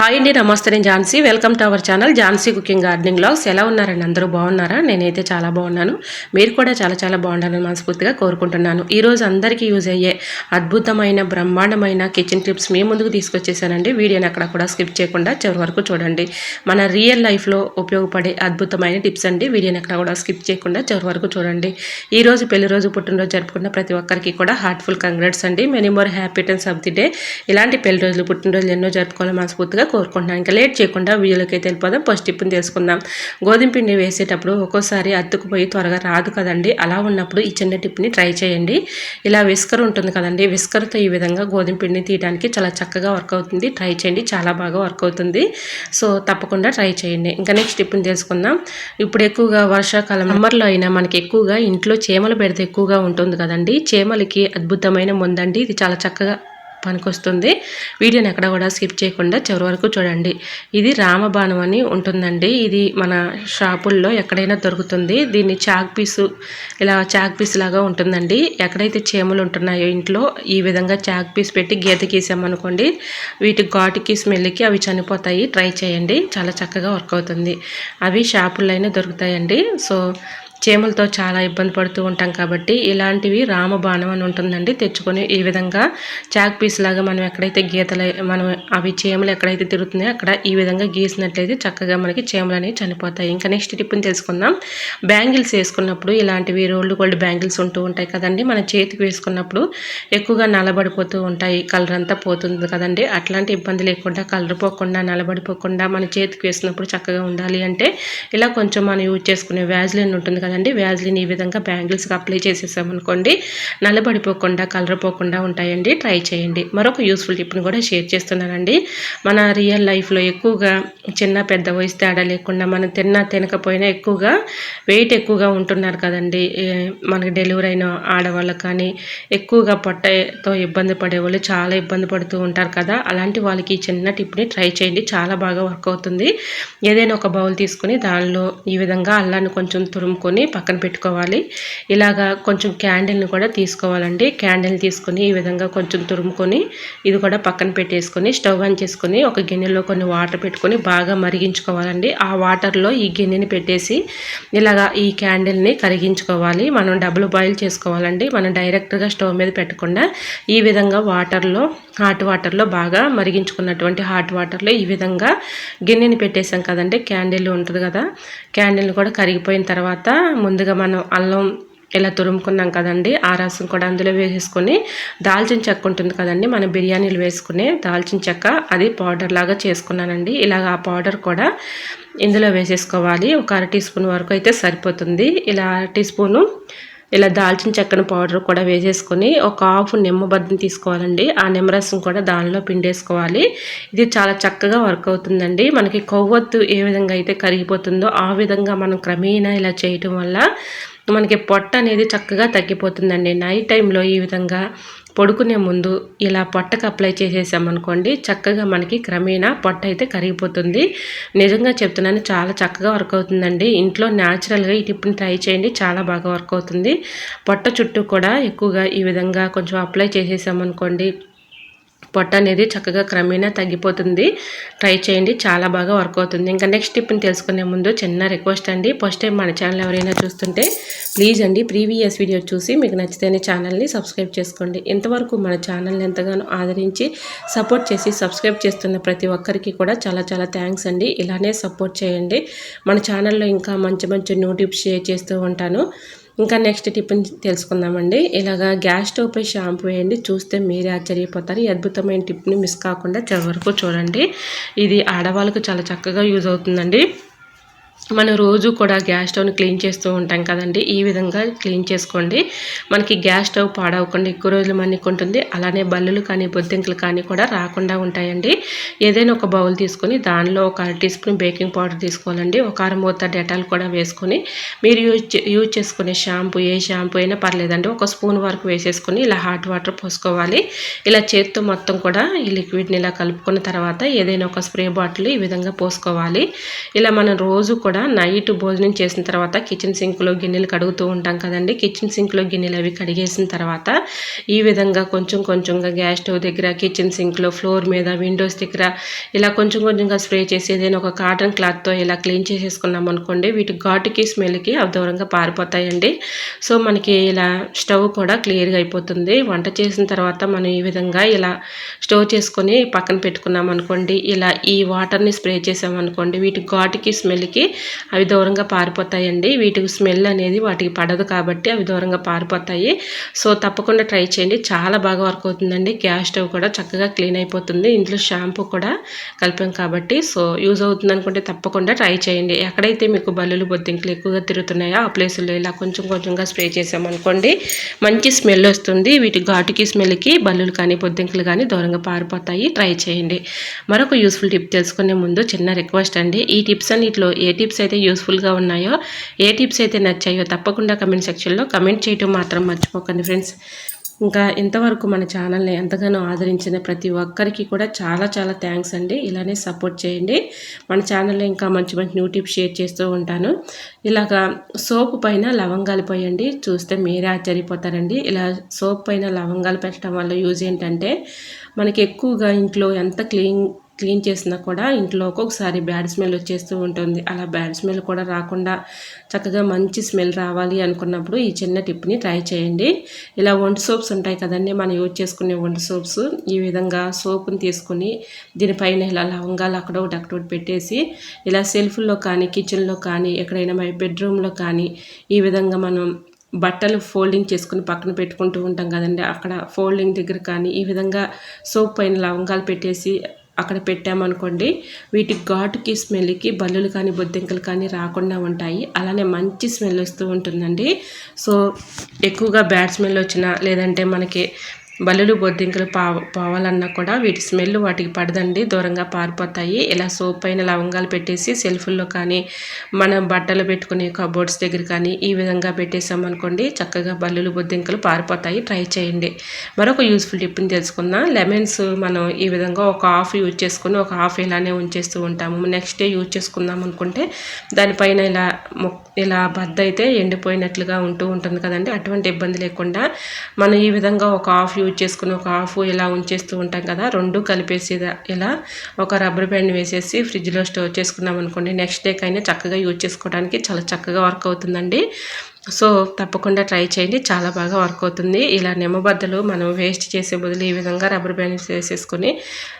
Hi అండి నమస్తే. నేను Jhansi. Welcome to our channel Jhansi cooking gardening logs ఎలా ఉన్నారండి? అందరూ బాగున్నారా? నేనైతే చాలా బాగున్నాను. మీరు కూడా చాలా చాలా బాగుండాలని మనస్ఫూర్తిగా కోరుకుంటున్నాను. ఈరోజు అందరికీ యూజ్ అయ్యే అద్భుతమైన బ్రహ్మాండమైన కిచెన్ టిప్స్ మీ ముందుకు తీసుకొచ్చేసానండి. వీడియోని అక్కడ కూడా స్కిప్ చేయకుండా చివరి వరకు చూడండి. మన రియల్ లైఫ్లో ఉపయోగపడే అద్భుతమైన టిప్స్ అండి. వీడియోని అక్కడ కూడా స్కిప్ చేయకుండా చివరి వరకు చూడండి. ఈరోజు రోజు పెళ్ళి రోజు పుట్టినరోజు జరుపుకున్న ప్రతి ఒక్కరికి కూడా హార్ట్ఫుల్ కంగ్రాట్స్ అండి. Many more happy tens of the day ఇలాంటి పెళ్ళి రోజులు పుట్టినరోజులు ఎన్నో జరుపుకోవాలని మనస్ఫూర్తిగా కోరుకుంటున్నాను ఇంకా లేట్ చేయకుండా వీడియోలోకి అయితే వెళ్ళిపోదాం. ఫస్ట్ టిప్పుని తెలుసుకుందాం. గోధుమ పిండి వేసేటప్పుడు ఒక్కోసారి అతుక్కుపోయి త్వరగా రాదు కదండి. అలా ఉన్నప్పుడు ఈ చిన్న టిప్ని ట్రై చేయండి. ఇలా విస్కర్ ఉంటుంది కదండి. విస్కర్తో ఈ విధంగా గోధుమ పిండిని తీయడానికి చాలా చక్కగా వర్క్ అవుతుంది. ట్రై చేయండి. చాలా బాగా వర్క్ అవుతుంది. సో తప్పకుండా ట్రై చేయండి. ఇంకా నెక్స్ట్ టిప్ని తెలుసుకుందాం. ఇప్పుడు ఎక్కువగా వర్షాకాలం సమ్మర్లో అయినా మనకి ఎక్కువగా ఇంట్లో చేమలు పెడితే ఎక్కువగా ఉంటుంది కదండి. చేమలకి అద్భుతమైన ముందండి. ఇది చాలా చక్కగా పనికొస్తుంది వీడియోని ఎక్కడ కూడా స్కిప్ చేయకుండా చివరి వరకు చూడండి. ఇది రామబాణం అని ఉంటుందండి. ఇది మన షాపుల్లో ఎక్కడైనా దొరుకుతుంది. దీన్ని చాక్ పీసు ఇలా చాక్ పీస్ లాగా ఉంటుందండి. ఎక్కడైతే చీమలు ఉంటున్నాయో ఇంట్లో ఈ విధంగా చాక్ పీస్ పెట్టి గీత గీసామనుకోండి వీటి ఘాటుకి స్మెల్కి అవి చనిపోతాయి. ట్రై చేయండి. చాలా చక్కగా వర్క్ అవుతుంది. అవి షాపుల్లో అయినా దొరుకుతాయండి. సో చేములతో చాలా ఇబ్బంది పడుతూ ఉంటాం కాబట్టి ఇలాంటివి రామబాణం అని ఉంటుందండి. తెచ్చుకొని ఈ విధంగా చాక్ పీస్ లాగా మనం ఎక్కడైతే గీతలు మనం అవి చేమలు ఎక్కడైతే తిరుగుతున్నాయో అక్కడ ఈ విధంగా గీసినట్లయితే చక్కగా మనకి చేమలు అనేవి చనిపోతాయి. ఇంకా నెక్స్ట్ టిప్ని తెలుసుకుందాం. బ్యాంగిల్స్ వేసుకున్నప్పుడు ఇలాంటివి రోల్డ్ గోల్డ్ బ్యాంగిల్స్ ఉంటూ ఉంటాయి కదండి. మన చేతికి వేసుకున్నప్పుడు ఎక్కువగా నలబడిపోతూ ఉంటాయి. కలర్ అంతా పోతుంది కదండి. అట్లాంటి ఇబ్బంది లేకుండా కలర్ పోకుండా నలబడిపోకుండా మన చేతికి వేసినప్పుడు చక్కగా ఉండాలి అంటే ఇలా కొంచెం మనం యూజ్ చేసుకునే వ్యాజ్లైన్ ఉంటుంది కదండి వ్యాజ్లిని ఈ విధంగా బ్యాంగిల్స్కి అప్లై చేసేసామనుకోండి నల్లబడిపోకుండా కలర్ పోకుండా ఉంటాయండి. ట్రై చేయండి. మరొక యూస్ఫుల్ టిప్ని కూడా షేర్ చేస్తున్నానండి. మన రియల్ లైఫ్లో ఎక్కువగా చిన్న పెద్ద వయసు తేడా లేకుండా మనం తిన్నా తినకపోయినా ఎక్కువగా వెయిట్ ఎక్కువగా ఉంటున్నారు కదండి. మనకి డెలివరీ అయిన ఆడవాళ్ళకి కానీ ఎక్కువగా పొట్టతో ఇబ్బంది పడే వాళ్ళు చాలా ఇబ్బంది పడుతూ ఉంటారు కదా. అలాంటి వాళ్ళకి ఈ చిన్న టిప్ని ట్రై చేయండి. చాలా బాగా వర్క్ అవుతుంది. ఏదైనా ఒక బౌల్ తీసుకుని దానిలో ఈ విధంగా అల్లాన్ని కొంచెం తురుముకొని పక్కన పెట్టుకోవాలి. ఇలాగా కొంచెం క్యాండిల్ని కూడా తీసుకోవాలండి. క్యాండిల్ తీసుకొని ఈ విధంగా కొంచెం తురుముకొని ఇది కూడా పక్కన పెట్టేసుకొని స్టవ్ ఆన్ చేసుకొని ఒక గిన్నెలో కొన్ని వాటర్ పెట్టుకొని బాగా మరిగించుకోవాలండి. ఆ వాటర్లో ఈ గిన్నెని పెట్టేసి ఇలాగా ఈ క్యాండిల్ని కరిగించుకోవాలి. మనం డబుల్ బాయిల్ చేసుకోవాలండి. మనం డైరెక్ట్గా స్టవ్ మీద పెట్టకుండా ఈ విధంగా వాటర్లో హాట్ వాటర్లో బాగా మరిగించుకున్నటువంటి హాట్ వాటర్లో ఈ విధంగా గిన్నెని పెట్టేసాం కదండి. క్యాండిల్ ఉంటుంది కదా. క్యాండిల్ని కూడా కరిగిపోయిన తర్వాత ముందుగా మనం అల్లం ఇలా తురుముకున్నాం కదండి ఆ రసం కూడా అందులో వేసేసుకొని దాల్చిన చెక్క ఉంటుంది కదండి మనం బిర్యానీలు వేసుకునే దాల్చిన చెక్క అది పౌడర్ లాగా చేసుకున్నానండి. ఇలాగ ఆ పౌడర్ కూడా ఇందులో వేసేసుకోవాలి. ఒక అర టీ స్పూన్ వరకు అయితే సరిపోతుంది. ఇలా టీ స్పూను ఇలా దాల్చిన చెక్కన పౌడర్ కూడా వేసేసుకొని ఒక హాఫ్ నిమ్మబద్దం తీసుకోవాలండి. ఆ నిమ్మరసం కూడా దానిలో పిండేసుకోవాలి. ఇది చాలా చక్కగా వర్క్ అవుతుందండి. మనకి కొవ్వొత్తు ఏ విధంగా అయితే కరిగిపోతుందో ఆ విధంగా మనం క్రమేణా ఇలా చేయటం వల్ల మనకి పొట్ట అనేది చక్కగా తగ్గిపోతుందండి. నైట్ టైంలో ఈ విధంగా పడుకునే ముందు ఇలా పొట్టకు అప్లై చేసేసామనుకోండి చక్కగా మనకి క్రమేణా పొట్ట అయితే కరిగిపోతుంది. నిజంగా చెప్తున్నాను చాలా చక్కగా వర్క్ అవుతుందండి. ఇంట్లో న్యాచురల్గా ఈ టిప్ని ట్రై చేయండి చాలా బాగా వర్క్ అవుతుంది. పొట్ట చుట్టూ కూడా ఎక్కువగా ఈ విధంగా కొంచెం అప్లై చేసేసామనుకోండి పొట్ట అనేది చక్కగా క్రమేణా తగ్గిపోతుంది. ట్రై చేయండి చాలా బాగా వర్క్ అవుతుంది. ఇంకా నెక్స్ట్ టిప్ని తెలుసుకునే ముందు చిన్న రిక్వెస్ట్ అండి. ఫస్ట్ టైం మన ఛానల్ ఎవరైనా చూస్తుంటే ప్లీజ్ అండి ప్రీవియస్ వీడియో చూసి మీకు నచ్చితేనే ఛానల్ని సబ్స్క్రైబ్ చేసుకోండి. ఇంతవరకు మన ఛానల్ని ఎంతగానో ఆదరించి సపోర్ట్ చేసి సబ్స్క్రైబ్ చేస్తున్న ప్రతి ఒక్కరికి కూడా చాలా చాలా థ్యాంక్స్ అండి. ఇలానే సపోర్ట్ చేయండి. మన ఛానల్లో ఇంకా మంచి మంచి న్యూ టిప్స్ షేర్ చేస్తూ ఉంటాను. ఇంకా నెక్స్ట్ టిఫిన్ తెలుసుకుందామండి. ఇలాగా గ్యాస్ స్టవ్పై షాంపూ వేయండి. చూస్తే మీరే ఆశ్చర్యపోతారు. ఈ అద్భుతమైన టిప్ని మిస్ కాకుండా చివరి వరకు చూడండి. ఇది ఆడవాళ్ళకు చాలా చక్కగా యూజ్ అవుతుందండి. మనం రోజు కూడా గ్యాస్ స్టవ్ని క్లీన్ చేస్తూ ఉంటాం కదండి. ఈ విధంగా క్లీన్ చేసుకోండి. మనకి గ్యాస్ స్టవ్ పాడవకుండా ఎక్కువ రోజులు మన్నికుంటుంది. అలానే బల్లులు కానీ బొద్దింకలు కానీ కూడా రాకుండా ఉంటాయండి. ఏదైనా ఒక బౌల్ తీసుకొని దానిలో ఒక అర టీ స్పూన్ బేకింగ్ పౌడర్ తీసుకోవాలండి. ఒక అర మూత డెటాల్ కూడా వేసుకొని మీరు యూజ్ యూజ్ చేసుకునే షాంపూ ఏ షాంపూ అయినా పర్లేదండి. ఒక స్పూన్ వరకు వేసేసుకొని ఇలా హాట్ వాటర్ పోసుకోవాలి. ఇలా చేత్తో మొత్తం కూడా ఈ లిక్విడ్ని ఇలా కలుపుకున్న తర్వాత ఏదైనా ఒక స్ప్రే బాటిల్ ఈ విధంగా పోసుకోవాలి. ఇలా మనం రోజు కూడా కూడా నైట్ భోజనం చేసిన తర్వాత కిచెన్ సింక్లో గిన్నెలు కడుగుతూ ఉంటాం కదండి. కిచెన్ సింక్లో గిన్నెలు అవి కడిగేసిన తర్వాత ఈ విధంగా కొంచెం కొంచెంగా గ్యాస్ స్టవ్ దగ్గర కిచెన్ సింక్లో ఫ్లోర్ మీద విండోస్ దగ్గర ఇలా కొంచెం కొంచెంగా స్ప్రే చేసి ఏదైనా ఒక కాటన్ క్లాత్తో ఇలా క్లీన్ చేసేసుకున్నాం అనుకోండి వీటి ఘాటుకి స్మెల్కి అవదూరంగా పారిపోతాయండి. సో మనకి ఇలా స్టవ్ కూడా క్లియర్గా అయిపోతుంది. వంట చేసిన తర్వాత మనం ఈ విధంగా ఇలా స్టవ్ చేసుకొని పక్కన పెట్టుకున్నాం అనుకోండి ఇలా ఈ వాటర్ని స్ప్రే చేసామనుకోండి వీటి ఘాటుకి స్మెల్కి అవి దూరంగా పారిపోతాయండి. వీటికి స్మెల్ అనేది వాటికి పడదు కాబట్టి అవి దూరంగా పారిపోతాయి. సో తప్పకుండా ట్రై చేయండి. చాలా బాగా వర్క్ అవుతుందండి. గ్యాస్ స్టవ్ కూడా చక్కగా క్లీన్ అయిపోతుంది. ఇంట్లో షాంపూ కూడా కలిపాం కాబట్టి. సో యూజ్ అవుతుంది అనుకుంటే తప్పకుండా ట్రై చేయండి. ఎక్కడైతే మీకు బల్లులు బొద్దింకలు ఎక్కువగా తిరుగుతున్నాయో ఆ ప్లేసుల్లో ఇలా కొంచెం కొంచెంగా స్ప్రే చేసామనుకోండి మంచి స్మెల్ వస్తుంది. వీటి ఘాటుకి స్మెల్కి బల్లులు కానీ బొద్దింకలు కానీ దూరంగా పారిపోతాయి. ట్రై చేయండి. మరొక యూస్ఫుల్ టిప్ తెలుసుకునే ముందు చిన్న రిక్వెస్ట్ అండి. ఈ టిప్స్ అన్నిటిలో ఏ టిప్స్ అయితే యూస్ఫుల్గా ఉన్నాయో ఏ టిప్స్ అయితే నచ్చాయో తప్పకుండా కమెంట్ సెక్షన్లో కమెంట్ చేయటం మాత్రం మర్చిపోకండి ఫ్రెండ్స్ ఇంకా ఇంతవరకు మన ఛానల్ని ఎంతగానో ఆదరించిన ప్రతి ఒక్కరికి కూడా చాలా చాలా థ్యాంక్స్ అండి. ఇలానే సపోర్ట్ చేయండి. మన ఛానల్లో ఇంకా మంచి మంచి న్యూ టిప్స్ షేర్ చేస్తూ ఉంటాను. ఇలాగా సోప్ పైన లవంగాలు పోయండి. చూస్తే మీరే ఆశ్చర్యపోతారండి. ఇలా సోప్ పైన లవంగాలు పెట్టడం వల్ల యూజ్ ఏంటంటే మనకి ఎక్కువగా ఇంట్లో ఎంత క్లీన్ క్లీన్ చేసినా కూడా ఇంట్లో ఒక్కొక్కసారి బ్యాడ్ స్మెల్ వచ్చేస్తూ ఉంటుంది. అలా బ్యాడ్ స్మెల్ కూడా రాకుండా చక్కగా మంచి స్మెల్ రావాలి అనుకున్నప్పుడు ఈ చిన్న టిప్ని ట్రై చేయండి. ఇలా వంట సోప్స్ ఉంటాయి కదండి మనం యూజ్ చేసుకునే వంట సోప్స్. ఈ విధంగా సోప్ని తీసుకుని దీనిపైన ఇలా లవంగాలు అక్కడ ఒకటి అక్కడ ఒకటి పెట్టేసి ఇలా సెల్ఫ్లో కానీ కిచెన్లో కానీ ఎక్కడైనా మన బెడ్రూమ్లో కానీ ఈ విధంగా మనం బట్టలు ఫోల్డింగ్ చేసుకుని పక్కన పెట్టుకుంటూ ఉంటాం కదండి. అక్కడ ఫోల్డింగ్ దగ్గర కానీ ఈ విధంగా సోప్ పైన లవంగాలు పెట్టేసి అక్కడ పెట్టామనుకోండి వీటి ఘాటుకి స్మెల్కి బల్లులు కానీ బొద్దింకలు కానీ రాకుండా ఉంటాయి. అలానే మంచి స్మెల్ వస్తూ ఉంటుందండి. సో ఎక్కువగా బ్యాడ్ స్మెల్ వచ్చినా లేదంటే మనకి బల్లులు బొద్దింకలు పావ పోవాలన్నా కూడా వీటి స్మెల్ వాటికి పడదండి. దూరంగా పారిపోతాయి. ఇలా సోప్ పైన లవంగాలు పెట్టేసి సెల్ఫుల్లో కానీ మనం బట్టలు పెట్టుకునే కబోర్డ్స్ దగ్గర కానీ ఈ విధంగా పెట్టేసామనుకోండి చక్కగా బల్లులు బొద్దింకలు పారిపోతాయి. ట్రై చేయండి. మరొక యూస్ఫుల్ టిప్ని తెలుసుకుందాం. లెమన్స్ మనం ఈ విధంగా ఒక హాఫ్ యూజ్ చేసుకుని ఒక హాఫ్ ఇలానే ఉంచేస్తూ ఉంటాము. నెక్స్ట్ డే యూజ్ చేసుకుందాం అనుకుంటే దానిపైన ఇలా ఇలా బద్ద అయితే ఎండిపోయినట్లుగా ఉంటూ ఉంటుంది కదండి. అటువంటి ఇబ్బంది లేకుండా మనం ఈ విధంగా ఒక హాఫ్ యూజ్ చేసుకుని ఒక హాఫ్ ఇలా ఉంచేస్తూ ఉంటాం కదా రెండు కలిపేసి ఇలా ఒక రబ్బర్ బ్యాండ్ వేసేసి ఫ్రిడ్జ్లో స్టోర్ చేసుకున్నాం అనుకోండి నెక్స్ట్ డేకైనా చక్కగా యూజ్ చేసుకోవడానికి చాలా చక్కగా వర్క్ అవుతుందండి. సో తప్పకుండా ట్రై చేయండి. చాలా బాగా వర్క్ అవుతుంది. ఇలా నిమ్మబద్దలు మనం వేస్ట్ చేసే బదులు ఈ విధంగా రబ్బర్ బ్యాండ్స్ వేసేసుకొని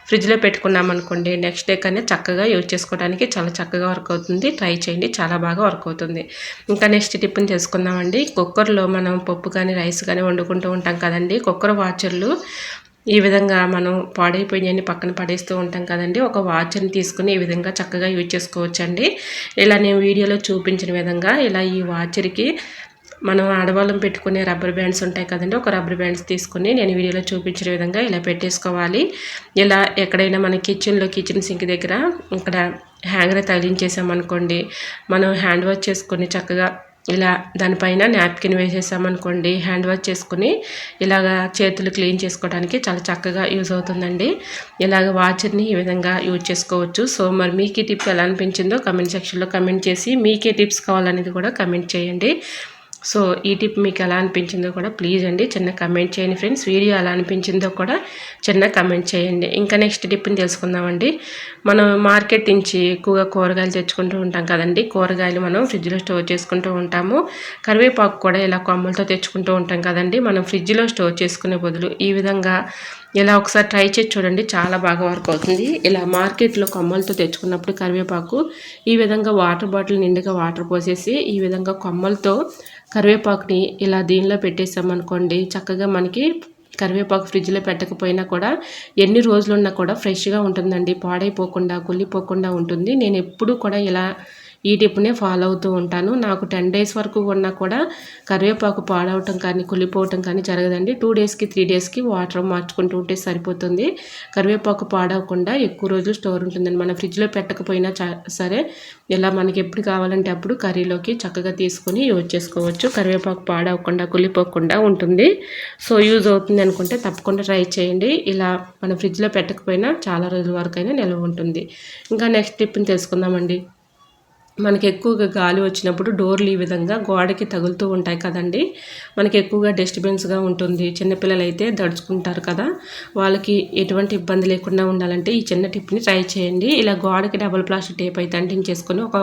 ఫ్రిడ్జ్లో పెట్టుకున్నాం అనుకోండి నెక్స్ట్ డే కానీ చక్కగా యూజ్ చేసుకోవడానికి చాలా చక్కగా వర్క్ అవుతుంది. ట్రై చేయండి. చాలా బాగా వర్క్ అవుతుంది. ఇంకా నెక్స్ట్ టిప్ని చేసుకుందామండి. కుక్కర్లో మనం పప్పు కానీ రైస్ కానీ వండుకుంటూ ఉంటాం కదండి. కుక్కర్ వాచర్లు ఈ విధంగా మనం పాడైపోయినవి పక్కన పడేస్తూ ఉంటాం కదండి. ఒక వాచ్ని తీసుకుని ఈ విధంగా చక్కగా యూజ్ చేసుకోవచ్చండి. ఇలా నేను వీడియోలో చూపించిన విధంగా ఇలా ఈ వాచర్కి మనం ఆడవాళ్ళం పెట్టుకునే రబ్బర్ బ్యాండ్స్ ఉంటాయి కదండి. ఒక రబ్బర్ బ్యాండ్స్ తీసుకుని నేను వీడియోలో చూపించిన విధంగా ఇలా పెట్టేసుకోవాలి. ఇలా ఎక్కడైనా మన కిచెన్లో కిచెన్ సింక్ దగ్గర ఇక్కడ హ్యాంగర్ తగిలించేసామనుకోండి మనం హ్యాండ్ వాష్ చేసుకొని చక్కగా ఇలా దానిపైన నాప్కిన్ వేసేసామనుకోండి హ్యాండ్ వాష్ చేసుకుని ఇలాగ చేతులు క్లీన్ చేసుకోవడానికి చాలా చక్కగా యూజ్ అవుతుందండి. ఇలాగ వాచర్ని ఈ విధంగా యూజ్ చేసుకోవచ్చు. సో మరి మీకు ఈ టిప్ ఎలా అనిపించిందో కమెంట్ సెక్షన్లో కమెంట్ చేసి మీకే టిప్స్ కావాలనేది కూడా కమెంట్ చేయండి. సో ఈ టిప్ మీకు ఎలా అనిపించిందో కూడా ప్లీజ్ అండి చిన్న కమెంట్ చేయండి ఫ్రెండ్స్ వీడియో ఎలా అనిపించిందో కూడా చిన్న కమెంట్ చేయండి. ఇంకా నెక్స్ట్ టిప్ని తెలుసుకుందామండి. మనం మార్కెట్ నుంచి ఎక్కువగా కూరగాయలు తెచ్చుకుంటూ ఉంటాం కదండి. కూరగాయలు మనం ఫ్రిడ్జ్లో స్టోర్ చేసుకుంటూ ఉంటాము. కరివేపాకు కూడా ఇలా కొమ్మలతో తెచ్చుకుంటూ ఉంటాం కదండి. మనం ఫ్రిడ్జ్లో స్టోర్ చేసుకునే బదులు ఈ విధంగా ఇలా ఒకసారి ట్రై చేసి చూడండి చాలా బాగా వర్క్ అవుతుంది. ఇలా మార్కెట్లో కొమ్మలతో తెచ్చుకున్నప్పుడు కరివేపాకు ఈ విధంగా వాటర్ బాటిల్ నిండుగా వాటర్ పోసేసి ఈ విధంగా కొమ్మలతో కరివేపాకుని ఇలా దీనిలో పెట్టేసామనుకోండి చక్కగా మనకి కరివేపాకు ఫ్రిడ్జ్లో పెట్టకపోయినా కూడా ఎన్ని రోజులున్నా కూడా ఫ్రెష్గా ఉంటుందండి. పాడైపోకుండా కుళ్ళిపోకుండా ఉంటుంది. నేను ఎప్పుడూ కూడా ఇలా ఈ టిప్నే ఫాలో అవుతూ ఉంటాను. నాకు టెన్ డేస్ వరకు ఉన్నా కూడా కరివేపాకు పాడవటం కానీ కుళ్ళిపోవటం కానీ జరగదండి. టూ డేస్కి త్రీ డేస్కి వాటర్ మార్చుకుంటూ ఉంటే సరిపోతుంది. కరివేపాకు పాడవకుండా ఎక్కువ రోజులు స్టోర్ ఉంటుందండి. మన ఫ్రిడ్జ్లో పెట్టకపోయినా సరే ఇలా మనకి ఎప్పుడు కావాలంటే అప్పుడు కర్రీలోకి చక్కగా తీసుకొని యూజ్ చేసుకోవచ్చు. కరివేపాకు పాడవకుండా కుళ్ళిపోకుండా ఉంటుంది. సో యూజ్ అవుతుంది అనుకుంటే తప్పకుండా ట్రై చేయండి. ఇలా మన ఫ్రిడ్జ్లో పెట్టకపోయినా చాలా రోజుల వరకు అయినా నిల్వ ఉంటుంది. ఇంకా నెక్స్ట్ టిప్ని తెలుసుకుందామండి. మనకి ఎక్కువగా గాలి వచ్చినప్పుడు డోర్లు ఈ విధంగా గోడకి తగులుతూ ఉంటాయి కదండి. మనకి ఎక్కువగా డస్ట్బిన్స్గా ఉంటుంది. చిన్నపిల్లలు అయితే దడుచుకుంటారు కదా. వాళ్ళకి ఎటువంటి ఇబ్బంది లేకుండా ఉండాలంటే ఈ చిన్న టిప్ని ట్రై చేయండి. ఇలా గోడకి డబుల్ ప్లాస్టిక్ టేప్ అయితే అంటించేసుకొని ఒక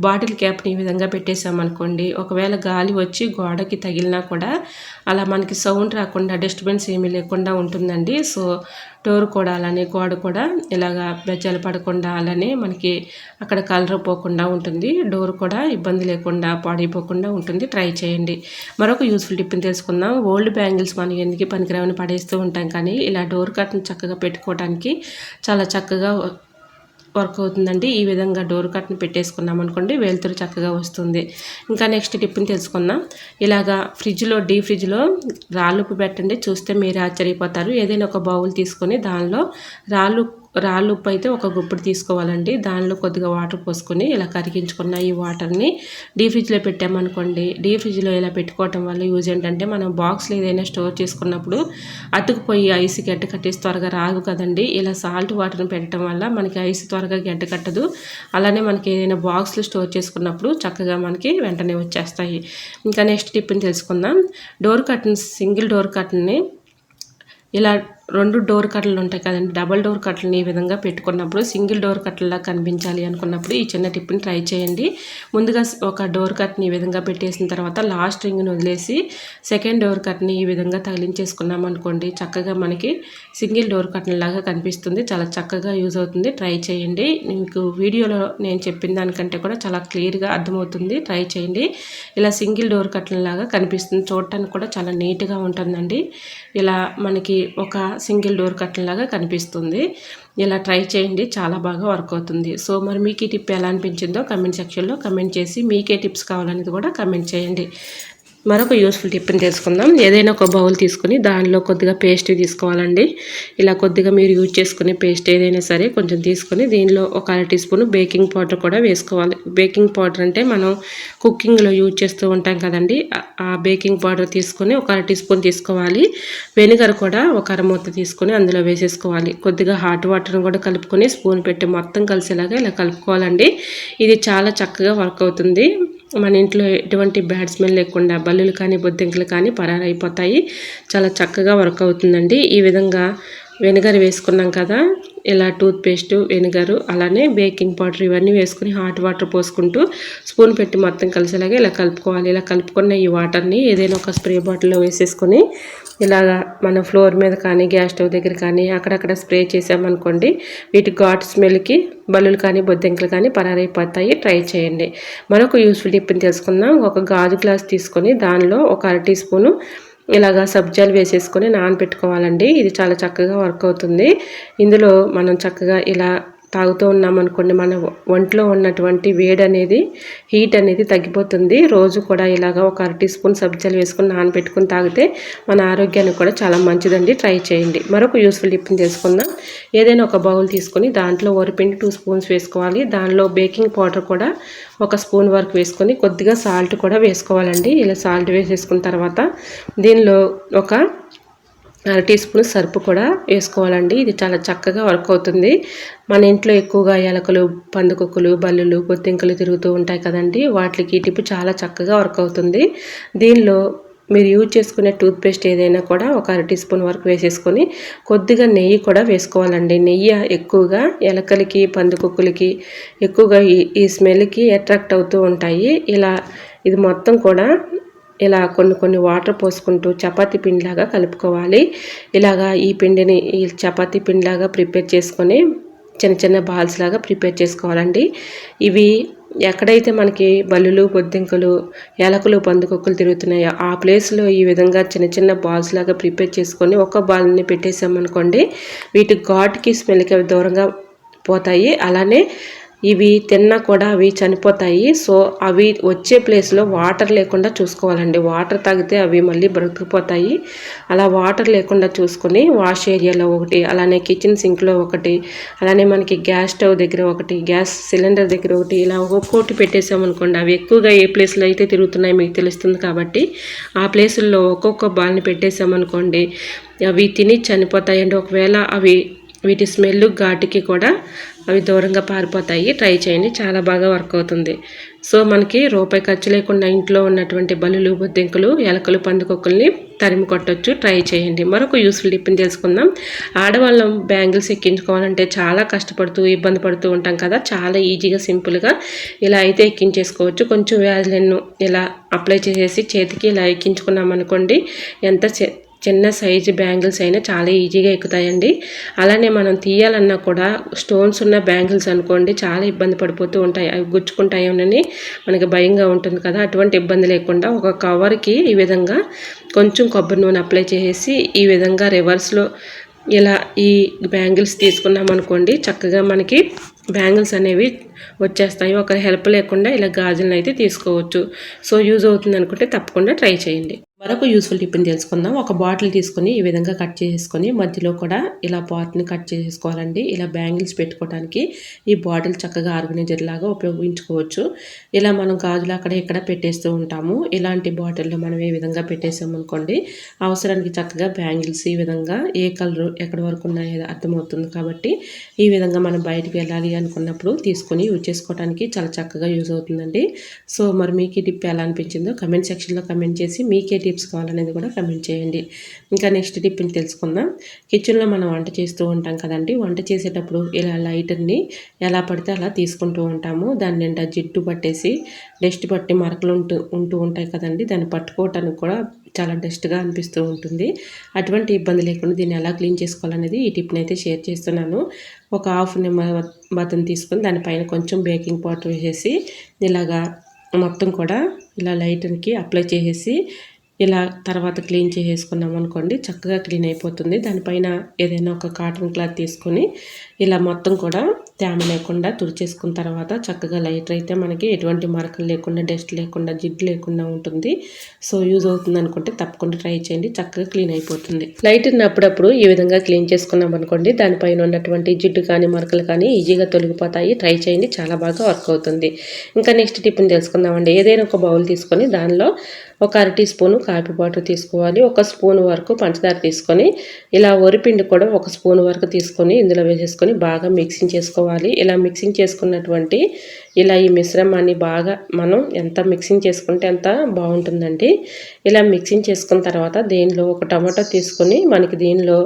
బాటిల్ క్యాప్ని ఈ విధంగా పెట్టేసామనుకోండి ఒకవేళ గాలి వచ్చి గోడకి తగిలినా కూడా అలా మనకి సౌండ్ రాకుండా డస్ట్బిన్స్ ఏమీ లేకుండా ఉంటుందండి. సో డోర్ కూడా అలానే గోడ కూడా ఇలాగా బెజ్జాలు పడకుండా అలానే మనకి అక్కడ కలర్ పోకుండా ఉంటుంది. డోర్ కూడా ఇబ్బంది లేకుండా పాడైపోకుండా ఉంటుంది. ట్రై చేయండి. మరొక యూస్ఫుల్ టిప్ని తెలుసుకుందాం. ఓల్డ్ బ్యాంగిల్స్ మనం ఎందుకు పనికిరావని పడేస్తూ ఉంటాం కానీ ఇలా డోర్ కట్ను చక్కగా పెట్టుకోవడానికి చాలా చక్కగా వర్క్ అవుతుందండి. ఈ విధంగా డోర్ కట్ని పెట్టేసుకున్నాం అనుకోండి వెలుతురు చక్కగా వస్తుంది. ఇంకా నెక్స్ట్ టిప్ని తెలుసుకుందాం. ఇలాగా ఫ్రిడ్జ్లో డీ ఫ్రిడ్జ్లో రాళ్ళుప్పు పెట్టండి. చూస్తే మీరు ఆశ్చర్యపోతారు. ఏదైనా ఒక బౌల్ తీసుకొని దానిలో రాళ్ళు రాళ్ళు ఉప్పు అయితే ఒక గుప్పుడు తీసుకోవాలండి. దానిలో కొద్దిగా వాటర్ పోసుకొని ఇలా కరిగించుకున్న ఈ వాటర్ని డీ ఫ్రిడ్జ్లో పెట్టామనుకోండి డీ ఫ్రిడ్జ్లో ఇలా పెట్టుకోవటం వల్ల యూజ్ ఏంటంటే మనం బాక్స్లో ఏదైనా స్టోర్ చేసుకున్నప్పుడు అతుకుపోయి ఐస్ గడ్డ కట్టేసి త్వరగా రాదు కదండి. ఇలా సాల్ట్ వాటర్ని పెట్టడం వల్ల మనకి ఐస్ త్వరగా గడ్డ కట్టదు. అలానే మనకి ఏదైనా బాక్స్లో స్టోర్ చేసుకున్నప్పుడు చక్కగా మనకి వెంటనే వచ్చేస్తాయి. ఇంకా నెక్స్ట్ టిప్ని తెలుసుకుందాం. డోర్ కర్టన్ సింగిల్ డోర్ కర్టన్ని ఇలా రెండు డోర్ కట్టలు ఉంటాయి కదండి. డబల్ డోర్ కట్టలని ఈ విధంగా పెట్టుకున్నప్పుడు సింగిల్ డోర్ కట్టలా కనిపించాలి అనుకున్నప్పుడు ఈ చిన్న టిప్ని ట్రై చేయండి. ముందుగా ఒక డోర్ కట్ని ఈ విధంగా పెట్టేసిన తర్వాత లాస్ట్ రింగ్ని వదిలేసి సెకండ్ డోర్ కట్ని ఈ విధంగా తగిలించేసుకున్నాం అనుకోండి చక్కగా మనకి సింగిల్ డోర్ కట్టన్ లాగా కనిపిస్తుంది. చాలా చక్కగా యూజ్ అవుతుంది. ట్రై చేయండి. మీకు వీడియోలో నేను చెప్పిన దానికంటే కూడా చాలా క్లియర్గా అర్థమవుతుంది. ట్రై చేయండి. ఇలా సింగిల్ డోర్ కట్టన్ లాగా కనిపిస్తుంది. చూడటానికి కూడా చాలా నీట్గా ఉంటుందండి. ఇలా మనకి ఒక సింగిల్ డోర్ కట్టన్ లాగా కనిపిస్తుంది. ఇలా ట్రై చేయండి చాలా బాగా వర్క్ అవుతుంది. సో మరి మీకు ఈ టిప్ ఎలా అనిపించిందో కమెంట్ సెక్షన్లో కమెంట్ చేసి మీకే టిప్స్ కావాలనేది కూడా కమెంట్ చేయండి. మరొక యూస్ఫుల్ టిప్ని తెలుసుకుందాం. ఏదైనా ఒక బౌల్ తీసుకుని దానిలో కొద్దిగా పేస్ట్ తీసుకోవాలండి. ఇలా కొద్దిగా మీరు యూజ్ చేసుకునే పేస్ట్ ఏదైనా సరే కొంచెం తీసుకొని దీనిలో ఒక అర టీ స్పూన్ బేకింగ్ పౌడర్ కూడా వేసుకోవాలి. బేకింగ్ పౌడర్ అంటే మనం కుకింగ్లో యూజ్ చేస్తూ ఉంటాం కదండి. ఆ బేకింగ్ పౌడర్ తీసుకొని ఒక అర టీ స్పూన్ తీసుకోవాలి. వెనిగర్ కూడా ఒక అర మూత తీసుకొని అందులో వేసేసుకోవాలి. కొద్దిగా హాట్ వాటర్ని కూడా కలుపుకొని స్పూన్ పెట్టి మొత్తం కలిసేలాగా ఇలా కలుపుకోవాలండి. ఇది చాలా చక్కగా వర్క్ అవుతుంది. మన ఇంట్లో ఎటువంటి బ్యాడ్ స్మెల్ లేకుండా బల్లులు కానీ బొద్దింకలు కానీ పరారైపోతాయి. చాలా చక్కగా వర్క్ అవుతుందండి. ఈ విధంగా వెనిగర్ వేసుకున్నాం కదా ఇలా టూత్ పేస్ట్ వెనిగరు అలానే బేకింగ్ పౌడర్ ఇవన్నీ వేసుకుని హాట్ వాటర్ పోసుకుంటూ స్పూన్ పెట్టి మొత్తం కలిసేలాగా ఇలా కలుపుకోవాలి. ఇలా కలుపుకున్న ఈ వాటర్ని ఏదైనా ఒక స్ప్రే బాటిల్లో వేసేసుకొని ఇలాగ మన ఫ్లోర్ మీద కానీ గ్యాస్ స్టవ్ దగ్గర కానీ అక్కడక్కడ స్ప్రే చేసామనుకోండి వీటి ఘాట్ స్మెల్కి బల్లులు కానీ బొద్దెంకలు కానీ పరారైపోతాయి. ట్రై చేయండి. మరొక యూస్ఫుల్ టిప్ని తెలుసుకుందాం. ఒక గాజు గ్లాస్ తీసుకొని దానిలో ఒక అర టీ స్పూను ఇలాగా సబ్జాలు వేసేసుకొని నానబెట్టుకోవాలండి. ఇది చాలా చక్కగా వర్క్ అవుతుంది. ఇందులో మనం చక్కగా ఇలా తాగుతూ ఉన్నామనుకోండి మన ఒంట్లో ఉన్నటువంటి వేడి అనేది హీట్ అనేది తగ్గిపోతుంది. రోజు కూడా ఇలాగ ఒక అర టీ స్పూన్ సబ్జాలు వేసుకుని నానబెట్టుకుని తాగితే మన ఆరోగ్యానికి కూడా చాలా మంచిదండి. ట్రై చేయండి. మరొక యూస్ఫుల్ టిప్ని చేసుకుందాం ఏదైనా ఒక బౌల్ తీసుకొని దాంట్లో వరిపిండి టూ స్పూన్స్ వేసుకోవాలి. దానిలో బేకింగ్ పౌడర్ కూడా ఒక స్పూన్ వరకు వేసుకొని కొద్దిగా సాల్ట్ కూడా వేసుకోవాలండి. ఇలా సాల్ట్ వేసేసుకున్న తర్వాత దీనిలో ఒక అర టీ స్పూన్ సరుపు కూడా వేసుకోవాలండి. ఇది చాలా చక్కగా వర్క్ అవుతుంది. మన ఇంట్లో ఎక్కువగా ఎలకలు పందుకొక్కులు బల్లులు పొత్తింకలు తిరుగుతూ ఉంటాయి కదండి. వాటికి టిప్పు చాలా చక్కగా వర్క్ అవుతుంది. దీనిలో మీరు యూజ్ చేసుకునే టూత్పేస్ట్ ఏదైనా కూడా ఒక అర టీ స్పూన్ వరకు వేసేసుకొని కొద్దిగా నెయ్యి కూడా వేసుకోవాలండి. నెయ్యి ఎక్కువగా ఎలకలకి పందుకొక్కులకి ఎక్కువగా ఈ స్మెల్కి అట్రాక్ట్ అవుతూ ఉంటాయి. ఇలా ఇది మొత్తం కూడా ఇలా కొన్ని కొన్ని వాటర్ పోసుకుంటూ చపాతీ పిండిలాగా కలుపుకోవాలి. ఇలాగా ఈ పిండిని ఈ చపాతీ పిండిలాగా ప్రిపేర్ చేసుకొని చిన్న చిన్న బాల్స్ లాగా ప్రిపేర్ చేసుకోవాలండి. ఇవి ఎక్కడైతే మనకి బల్లులు బొద్దింకలు ఎలకలు పందుకొక్కలు తిరుగుతున్నాయో ఆ ప్లేస్లో ఈ విధంగా చిన్న చిన్న బాల్స్ లాగా ప్రిపేర్ చేసుకొని ఒక బాల్ని పెట్టేసామనుకోండి వీటి ఘాట్కి స్మెల్కి దూరంగా పోతాయి. అలానే ఇవి తిన్నా కూడా అవి చనిపోతాయి. సో అవి వచ్చే ప్లేస్లో వాటర్ లేకుండా చూసుకోవాలండి. వాటర్ తాగితే అవి మళ్ళీ బ్రతికిపోతాయి. అలా వాటర్ లేకుండా చూసుకొని వాష్ ఏరియాలో ఒకటి అలానే కిచెన్ సింక్లో ఒకటి అలానే మనకి గ్యాస్ స్టవ్ దగ్గర ఒకటి గ్యాస్ సిలిండర్ దగ్గర ఒకటి ఇలా ఒక్కొక్కటి పెట్టేసామనుకోండి అవి ఎక్కువగా ఏ ప్లేస్లో అయితే తిరుగుతున్నాయో మీకు తెలుస్తుంది కాబట్టి ఆ ప్లేసుల్లో ఒక్కొక్క బాల్ని పెట్టేసామనుకోండి అవి తిని చనిపోతాయండి. ఒకవేళ అవి వీటి స్మెల్ ఘాటుకి కూడా అవి దూరంగా పారిపోతాయి. ట్రై చేయండి. చాలా బాగా వర్క్ అవుతుంది. సో మనకి రూపాయి ఖర్చు లేకుండా ఇంట్లో ఉన్నటువంటి బలులు బొద్దింకలు ఎలకలు పందుకొక్కల్ని తరిమి కొట్టొచ్చు. ట్రై చేయండి. మరొక యూస్ఫుల్ టిప్ని తెలుసుకుందాం. ఆడవాళ్ళం బ్యాంగిల్స్ ఎక్కించుకోవాలంటే చాలా కష్టపడుతూ ఇబ్బంది పడుతూ ఉంటాం కదా. చాలా ఈజీగా సింపుల్గా ఇలా అయితే ఎక్కించేసుకోవచ్చు. కొంచెం వ్యాజ్లెన్ను ఇలా అప్లై చేసేసి చేతికి ఇలా ఎక్కించుకున్నాం అనుకోండి ఎంత చిన్న సైజు బ్యాంగిల్స్ అయినా చాలా ఈజీగా ఎక్కుతాయండి. అలానే మనం తీయాలన్నా కూడా స్టోన్స్ ఉన్న బ్యాంగిల్స్ అనుకోండి చాలా ఇబ్బంది పడిపోతూ ఉంటాయి. అవి గుచ్చుకుంటాయోనని మనకి భయంగా ఉంటుంది కదా. అటువంటి ఇబ్బంది లేకుండా ఒక కవర్కి ఈ విధంగా కొంచెం కొబ్బరి నూనె అప్లై చేసేసి ఈ విధంగా రివర్స్లో ఇలా ఈ బ్యాంగిల్స్ తీసుకున్నాం అనుకోండి చక్కగా మనకి బ్యాంగిల్స్ అనేవి వచ్చేస్తాయి. ఒకరి హెల్ప్ లేకుండా ఇలా గాజులను అయితే తీసుకోవచ్చు. సో యూజ్ అవుతుంది అనుకుంటే తప్పకుండా ట్రై చేయండి. మరొక యూస్ఫుల్ టిప్ని తెలుసుకుందాం. ఒక బాటిల్ తీసుకొని ఈ విధంగా కట్ చేసేసుకొని మధ్యలో కూడా ఇలా పాట్ని కట్ చేసుకోవాలండి. ఇలా బ్యాంగిల్స్ పెట్టుకోవడానికి ఈ బాటిల్ చక్కగా ఆర్గనైజర్ లాగా ఉపయోగించుకోవచ్చు. ఇలా మనం గాజులు అక్కడ ఇక్కడ పెట్టేస్తూ ఉంటాము. ఇలాంటి బాటిల్లో మనం ఏ విధంగా పెట్టేసామనుకోండి అవసరానికి చక్కగా బ్యాంగిల్స్ ఈ విధంగా ఏ కలర్ ఎక్కడి వరకు ఉన్నాయో అర్థమవుతుంది. కాబట్టి ఈ విధంగా మనం బయటికి వెళ్ళాలి అనుకున్నప్పుడు తీసుకొని యూజ్ చేసుకోవడానికి చాలా చక్కగా యూజ్ అవుతుందండి. సో మరి మీకు ఈ టిప్ ఎలా అనిపించిందో కమెంట్ సెక్షన్లో కమెంట్ చేసి మీకే టిప్స్ కావాలనేది కూడా కమెంట్ చేయండి. ఇంకా నెక్స్ట్ టిప్ని తెలుసుకుందాం. కిచెన్లో మనం వంట చేస్తూ ఉంటాం కదండి. వంట చేసేటప్పుడు ఇలా లైటర్ని ఎలా పడితే అలా తీసుకుంటూ ఉంటాము. దాని నిండా జిడ్డు పట్టేసి డస్ట్ పట్టి మరకలు ఉంటూ ఉంటూ ఉంటాయి కదండి. దాన్ని పట్టుకోవటానికి కూడా చాలా డస్ట్గా అనిపిస్తూ ఉంటుంది. అటువంటి ఇబ్బంది లేకుండా దీన్ని ఎలా క్లీన్ చేసుకోవాలనేది ఈ టిప్ని అయితే షేర్ చేస్తున్నాను. ఒక హాఫ్ నిమ్మ బతం తీసుకొని దానిపైన కొంచెం బేకింగ్ పౌడర్ వేసేసి ఇలాగా మొత్తం కూడా ఇలా లైట్కి అప్లై చేసేసి ఇలా తర్వాత క్లీన్ చేసేసుకున్నాం అనుకోండి చక్కగా క్లీన్ అయిపోతుంది. దానిపైన ఏదైనా ఒక కాటన్ క్లాత్ తీసుకొని ఇలా మొత్తం కూడా తేమ లేకుండా తుడిచేసుకున్న తర్వాత చక్కగా లైటర్ అయితే మనకి ఎటువంటి మరకలు లేకుండా డస్ట్ లేకుండా జిడ్డు లేకుండా ఉంటుంది. సో యూజ్ అవుతుంది అనుకుంటే తప్పకుండా ట్రై చేయండి. చక్కగా క్లీన్ అయిపోతుంది. లైటర్ని అప్పుడప్పుడు ఈ విధంగా క్లీన్ చేసుకున్నాం అనుకోండి దానిపైన ఉన్నటువంటి జిడ్డు కానీ మరకలు కానీ ఈజీగా తొలగిపోతాయి. ట్రై చేయండి. చాలా బాగా వర్క్ అవుతుంది. ఇంకా నెక్స్ట్ టిప్ని తెలుసుకుందామండి. ఏదైనా ఒక బౌల్ తీసుకొని దానిలో ఒక అరటి స్పూను కాఫీ పౌడర్ తీసుకోవాలి. ఒక స్పూన్ వరకు పంచదార తీసుకొని ఇలా వరిపిండి కూడా ఒక స్పూన్ వరకు తీసుకొని ఇందులో వేసేసుకొని బాగా మిక్సింగ్ చేసుకోవాలి. ఇలా మిక్సింగ్ చేసుకున్నటువంటి ఇలా ఈ మిశ్రమాన్ని బాగా మనం ఎంత మిక్సింగ్ చేసుకుంటే అంత బాగుంటుందండి. ఇలా మిక్సింగ్ చేసుకున్న తర్వాత దీనిలో ఒక టమాటా తీసుకొని మనకి దీనిలో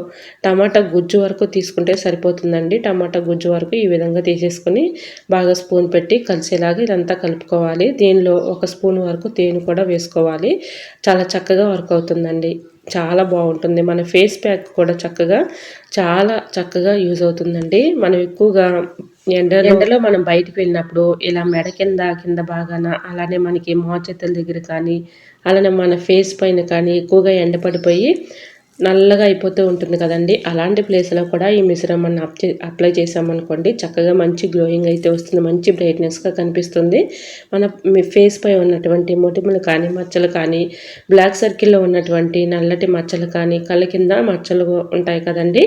టమాటా గుజ్జు వరకు తీసుకుంటే సరిపోతుందండి. టమాటా గుజ్జు వరకు ఈ విధంగా తీసేసుకొని బాగా స్పూన్ పెట్టి కలిసేలాగా ఇదంతా కలుపుకోవాలి. దీనిలో ఒక స్పూన్ వరకు తేనె కూడా వేసుకోవాలి. చాలా చక్కగా వర్క్ అవుతుందండి. చాలా బాగుంటుంది. మన ఫేస్ ప్యాక్ కూడా చక్కగా చాలా చక్కగా యూజ్ అవుతుందండి. మనం ఎక్కువగా ఎండలో మనం బయటకు వెళ్ళినప్పుడు ఇలా మెడ కింద కింద బాగాన అలానే మనకి మోచెత్తల దగ్గర కానీ అలానే మన ఫేస్ పైన కానీ ఎక్కువగా ఎండ పడిపోయి నల్లగా అయిపోతూ ఉంటుంది కదండి. అలాంటి ప్లేస్లో కూడా ఈ మిశ్రమాన్ని అప్ అప్లై చేసామనుకోండి చక్కగా మంచి గ్లోయింగ్ అయితే వస్తుంది మంచి బ్రైట్నెస్గా కనిపిస్తుంది. మన ఫేస్ పై ఉన్నటువంటి మొటిమలు కానీ మచ్చలు కానీ బ్లాక్ సర్కిల్లో ఉన్నటువంటి నల్లటి మచ్చలు కానీ కళ్ళ కింద మచ్చలు ఉంటాయి కదండి.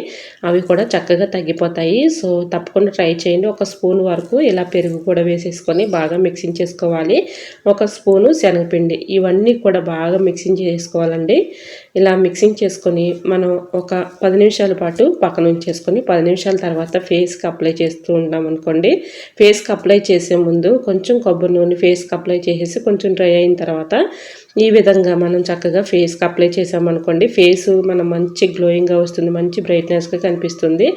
అవి కూడా చక్కగా తగ్గిపోతాయి. సో తప్పకుండా ట్రై చేయండి. ఒక స్పూన్ వరకు ఇలా పెరుగు కూడా వేసేసుకొని బాగా మిక్సింగ్ చేసుకోవాలి. ఒక స్పూను శనగపిండి ఇవన్నీ కూడా బాగా మిక్సింగ్ చేసుకోవాలండి. ఇలా మిక్సింగ్ చేసుకొని మనం ఒక పది నిమిషాల పాటు పక్కన ఉంచేసుకొని పది నిమిషాల తర్వాత ఫేస్కి అప్లై చేస్తూ ఉంటాం అనుకోండి. ఫేస్కి అప్లై చేసే ముందు కొంచెం కొబ్బరి నూనె ఫేస్కి అప్లై చేసేసి కొంచెం డ్రై అయిన తర్వాత ఈ విధంగా మనం చక్కగా ఫేస్కి అప్లై చేసామనుకోండి ఫేస్ మనం మంచి గ్లోయింగ్గా వస్తుంది మంచి బ్రైట్నెస్గా కనిపిస్తుంది.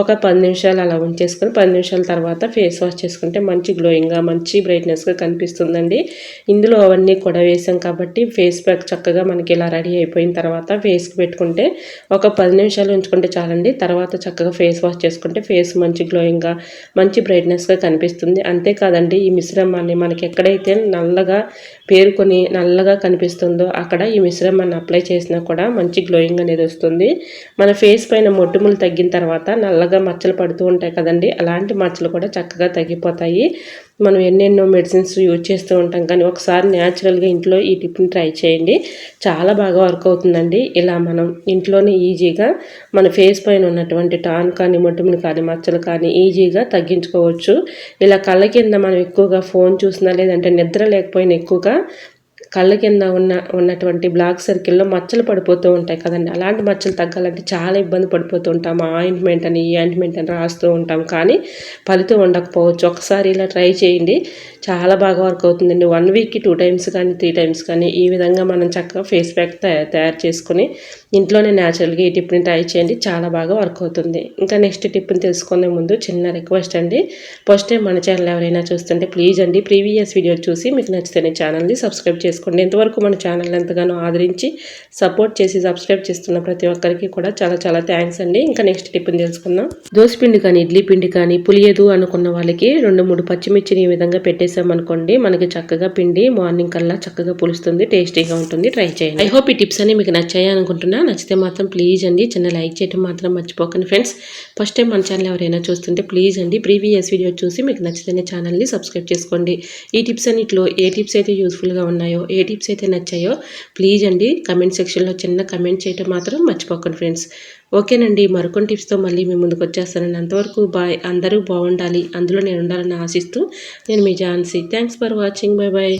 ఒక పది నిమిషాలు అలా ఉంచేసుకొని పది నిమిషాల తర్వాత ఫేస్ వాష్ చేసుకుంటే మంచి గ్లోయింగ్గా మంచి బ్రైట్నెస్గా కనిపిస్తుందండి. ఇందులో అవన్నీ కూడా వేసాం కాబట్టి ఫేస్ ప్యాక్ చక్కగా మనకి ఇలా రెడీ అయిపోయిన తర్వాత ఫేస్కి పెట్టుకుంటే ఒక పది నిమిషాలు ఉంచుకుంటే చాలండి. తర్వాత చక్కగా ఫేస్ వాష్ చేసుకుంటే ఫేస్ మంచి గ్లోయింగ్గా మంచి బ్రైట్నెస్గా కనిపిస్తుంది. అంతేకాదండి ఈ మిశ్రమాన్ని మనకి ఎక్కడైతే నల్లగా పేరుకొని నల్లగా కనిపిస్తుందో అక్కడ ఈ మిశ్రమాన్ని అప్లై చేసినా కూడా మంచి గ్లోయింగ్ అనేది వస్తుంది. మన ఫేస్ పైన మొట్టుములు తగ్గిన తర్వాత నల్లగా మచ్చలు పడుతూ ఉంటాయి కదండి. అలాంటి మచ్చలు కూడా చక్కగా తగ్గిపోతాయి. మనం ఎన్నెన్నో మెడిసిన్స్ యూజ్ చేస్తూ ఉంటాం. కానీ ఒకసారి న్యాచురల్గా ఇంట్లో ఈ టిప్ని ట్రై చేయండి. చాలా బాగా వర్క్ అవుతుందండి. ఇలా మనం ఇంట్లోనే ఈజీగా మన ఫేస్ పైన ఉన్నటువంటి టాన్ కానీ మొట్టుములు కానీ మచ్చలు కానీ ఈజీగా తగ్గించుకోవచ్చు. ఇలా కళ్ళ కింద మనం ఎక్కువగా ఫోన్ చూసినా లేదంటే నిద్ర లేకపోయినా ఎక్కువగా కళ్ళ కింద ఉన్న ఉన్నటువంటి బ్లాక్ సర్కిల్లో మచ్చలు పడిపోతూ ఉంటాయి కదండి. అలాంటి మచ్చలు తగ్గాలంటే చాలా ఇబ్బంది పడిపోతూ ఉంటాం. ఆయింట్మెంట్ అని ఈ ఆయింట్మెంట్ అని రాస్తూ ఉంటాం. కానీ ఫలితం ఉండకపోవచ్చు. ఒకసారి ఇలా ట్రై చేయండి. చాలా బాగా వర్క్ అవుతుందండి. వన్ వీక్కి టూ టైమ్స్ కానీ త్రీ టైమ్స్ కానీ ఈ విధంగా మనం చక్కగా ఫేస్ ప్యాక్ తయారు చేసుకొని ఇంట్లోనే న్యాచురల్గా ఈ టిప్ని ట్రై చేయండి. చాలా బాగా వర్క్ అవుతుంది. ఇంకా నెక్స్ట్ టిప్ని తెలుసుకునే ముందు. చిన్న రిక్వెస్ట్ అండి. ఫస్ట్ టైం మన ఛానల్ ఎవరైనా చూస్తుంటే ప్లీజ్ అండి ప్రీవియస్ వీడియో చూసి మీకు నచ్చితే ఛానల్ని సబ్స్క్రైబ్ చేసుకోండి. ఇంతవరకు మన ఛానల్ ఎంతగానో ఆదరించి సపోర్ట్ చేసి సబ్స్క్రైబ్ చేస్తున్న ప్రతి ఒక్కరికి కూడా చాలా చాలా థ్యాంక్స్ అండి. ఇంకా నెక్స్ట్ టిప్ని తెలుసుకుందాం. దోశ పిండి కానీ ఇడ్లీ పిండి కానీ పులియదు అనుకున్న వాళ్ళకి రెండు మూడు పచ్చిమిర్చిని ఈ విధంగా పెట్టేసామనుకోండి మనకి చక్కగా పిండి మార్నింగ్ కల్లా చక్కగా పులుస్తుంది టేస్టీగా ఉంటుంది. ట్రై చేయండి. ఐ హోప్ ఈ టిప్స్ అన్ని మీకు నచ్చాయి అనుకుంటున్నా. నచ్చితే మాత్రం ప్లీజ్ అండి. చిన్న లైక్ చేయడం మాత్రం మర్చిపోకండి ఫ్రెండ్స్ ఫస్ట్ టైం మన ఛానల్ ఎవరైనా చూస్తుంటే ప్లీజ్ అండి. ప్రీవియస్ వీడియో చూసి మీకు నచ్చితేనే ఛానల్ని సబ్స్క్రైబ్ చేసుకోండి. ఈ టిప్స్ అన్నిట్లో ఏ టిప్స్ అయితే యూస్ఫుల్గా ఉన్నాయో ఏ టిప్స్ అయితే నచ్చాయో ప్లీజ్ అండి. కమెంట్ సెక్షన్లో చిన్న కమెంట్ చేయడం మాత్రం మర్చిపోకండి ఫ్రెండ్స్ ఓకేనండి. మరికొన్ని టిప్స్తో మళ్ళీ మీ ముందుకు వచ్చేస్తానండి. అంతవరకు బాయ్ అందరూ బాగుండాలి. అందులో నేను ఉండాలని ఆశిస్తూ నేను మీ Jhansi. Thanks for watching bye bye